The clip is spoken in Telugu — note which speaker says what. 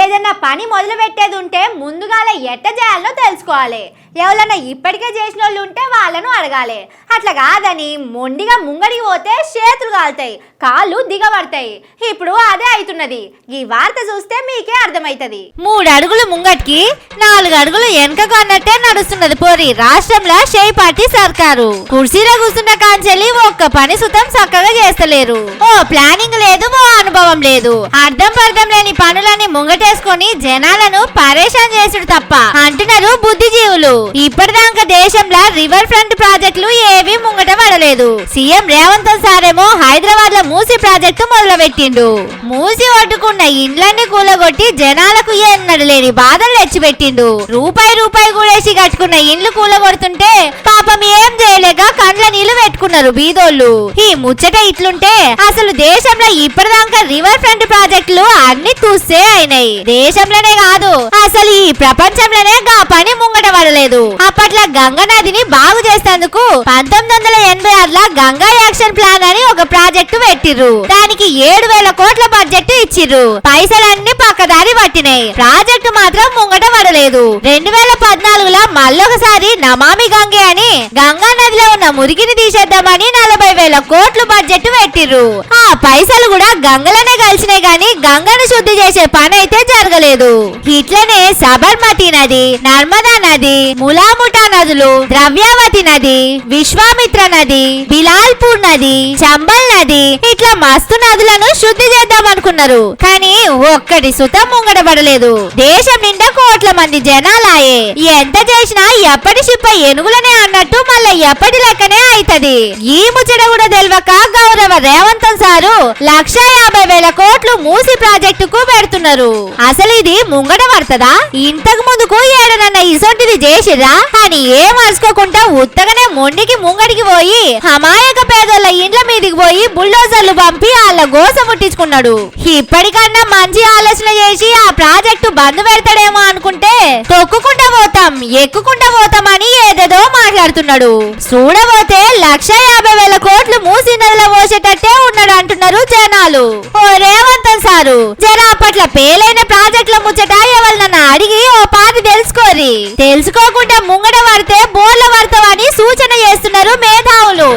Speaker 1: ఏదైనా పని మొదలు పెట్టేది ఉంటే ముందుగాల ఎట్ట చేయాలో తెలుసుకోవాలి. ఎవరన్నా ఇప్పటికే చేసిన వాళ్ళు ఉంటే వాళ్ళను అడగాలి. అట్లా కాదని మొండిగా ముంగడికి పోతే చేతులు కాలుతాయి కాళ్ళు దిగబడతాయి. ఇప్పుడు అదే అవుతున్నది ఈ వార్త చూస్తే మీకే అర్థమైతది.
Speaker 2: మూడు అడుగులు ముంగటికి నాలుగు అడుగులు వెనకకు అన్నట్టే నడుస్తున్నది పోరి రాష్ట్రంలో షేయ్ పార్టీ సర్కారు. కుర్చీలో కూర్చున్న కాంచెల్లి ఒక్క పని సుతం చక్కగా చేస్తలేరు. ఓ ప్లానింగ్ లేదు ఓ అనుభవం లేదు. అర్థం పర్థం లేని పనులని ముంగటేసుకొని జనాలను పరేషాన్ చేసుడు తప్ప అంటున్నారు బుద్ధిజీవులు. ఇప్పటిదాకా దేశంలో రివర్ ఫ్రంట్ ప్రాజెక్టులు ఏవి ముంగట పడలేదు. సీఎం రేవంత్ సారేమో హైదరాబాద్లో మూసి ప్రాజెక్టు మొదలు పెట్టిండు మూసి ఒడ్డుకున్న ఇండ్లన్నీ కూలగొట్టి జనాలకు ఎన్నడు లేని బాధలు తెచ్చిపెట్టిండు. రూపాయి రూపాయి కూడేసి కట్టుకున్న ఇండ్లు కూలగొడుతుంటే పాపం ఏం చేయలేక కండ్ల నీళ్ళు పెట్టుకున్నారు బీదోళ్ళు. ఈ ముచ్చట ఇట్లుంటే అసలు దేశంలో ఇప్పటిదాకా రివర్ ఫ్రంట్ ప్రాజెక్టులు అన్ని చూస్తే అయినాయి. దేశంలోనే కాదు అసలు ఈ ప్రపంచంలోనే గా పని ముంగట పడలేదు. అప్పట్లో గంగా నదిని బాగు చేసేందుకు పంతొమ్మిది వందల ఎనభై ఆరులో గంగా యాక్షన్ ప్లాన్ అని ఒక ప్రాజెక్టు పెట్టిర్రు. దానికి ఏడు వేల కోట్ల బడ్జెట్ ఇచ్చిర్రు. పైసలన్నీ పక్కదారి పట్టినాయి. ప్రాజెక్టు మాత్రం ముంగట పడలేదు. రెండు వేల పద్నాలుగులో మళ్ళొకసారి నమామి గంగే అని గంగా నదిలో ఉన్న మురికిని తీసేద్దామని నలభై వేల కోట్లు బడ్జెట్ పెట్టిర్రు. ఆ పైసలు కూడా గంగలనే కలిసినాయి గాని గంగను శుద్ధి చేసే పని అయితే జరగలేదు. ఇట్లనే సబర్మతి నది నర్మదా నది ములాముఠా నదులు ద్రవ్యావతి నది విశ్వామిత్ర నది బిలాల్పూర్ నది చంబల్ నది ఇట్లా మస్తు నదులను శుద్ధి చేద్దాం అనుకున్నారు. కానీ ఒక్కటి సుతం ముంగడబడలేదు. దేశం నిండా కోట్ల మంది జనాలాయే. ఎంత చేసినా ఎప్పటి సిప్ప ఏనుగులనే అన్నట్టు మళ్ళా ఎప్పటి లెక్కనే అయితది. ఈ ముచ్చట కూడా తెలియక గౌరవ రేవంత్ సారు లక్ష యాభై వేల కోట్లు మూసి ప్రాజెక్టుకు పెడుతున్నారు. అసలు ఇది ముంగట పడుతుందా ఇంతకు ముందుకు ఏడనన్న ఇసొంటిది చేసిరా అని ఏం అరుచుకోకుండా ఉత్తగనే మొండికి ముంగడికి పోయి అమాయక పేదోళ్ళ ఇండ్ల మీదికి పోయి బుల్డోజర్లు పంపి వాళ్ళ గోస ముట్టించుకున్నాడు. ఇప్పటికన్నా మంచి ఆలోచన చేసి ఆ ప్రాజెక్టు బంద్ పెడతాడేమో అనుకుంటే తొక్కుకుంటా పోతాం ఎక్కుకుంటా పోతామని ఏదేదో మాట్లాడుతున్నాడు. చూడబోతే లక్ష యాభై వేల కోట్లు మూసి నదిలో పోసేటట్టే ఉన్నాడు అంటున్నారు జనాలు. ఓ రేవంత్ చేశారు. జరా అప్పట్ల పేలైన ప్రాజెక్టుల ముచ్చట ఎవరినన్న అడిగి ఓ పాతి తెలుసుకోరి. తెలుసుకోకుండా ముంగడ పడితే బోర్ల పడతావని సూచన చేస్తున్నారు మేధావులు.